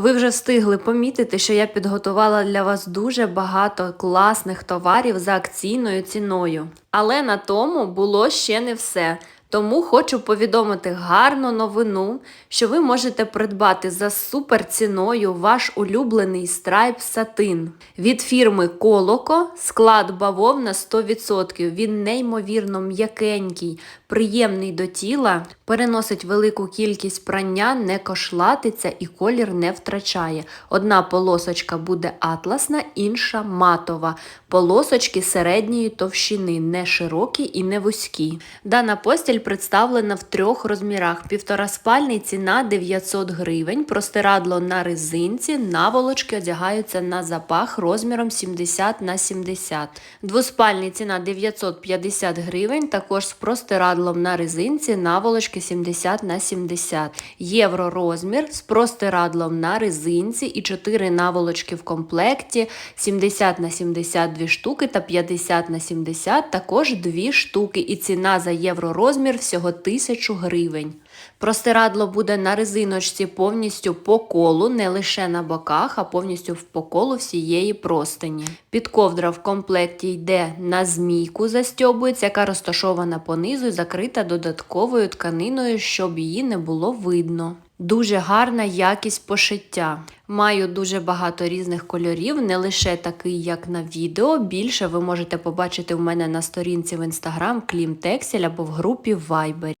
Ви вже встигли помітити, що я підготувала для вас дуже багато класних товарів за акційною ціною. Але на тому було ще не все. Тому хочу повідомити гарну новину, що ви можете придбати за супер ціною ваш улюблений страйп сатин від фірми Колоко. Склад бавовна 100%. Він неймовірно м'якенький, приємний до тіла, переносить велику кількість прання, не кошлатиться і колір не втрачає. Одна полосочка буде атласна, інша матова. Полосочки середньої товщини, не широкі і не вузькі. Дана постіль представлена в трьох розмірах: півтораспальний ціна 900 гривень, простирадло на резинці, наволочки одягаються на запах розміром 70 на 70. Двоспальний ціна 950 гривень, також з простирадлом на резинці, наволочки 70 на 70. Євро розмір з простирадлом на резинці і 4 наволочки в комплекті 70 на 72 штуки та 50 на 70 також 2 штуки і ціна за євро розмір всього 1000 гривень. Простирадло буде на резиночці повністю по колу, не лише на боках, а повністю по колу всієї простині. Підковдра в комплекті йде на змійку, застьобується, яка розташована понизу і закрита додатковою тканиною, щоб її не було видно. Дуже гарна якість пошиття. Маю дуже багато різних кольорів, не лише такий, як на відео. Більше ви можете побачити в мене на сторінці в інстаграм Клім Тексель або в групі Viber.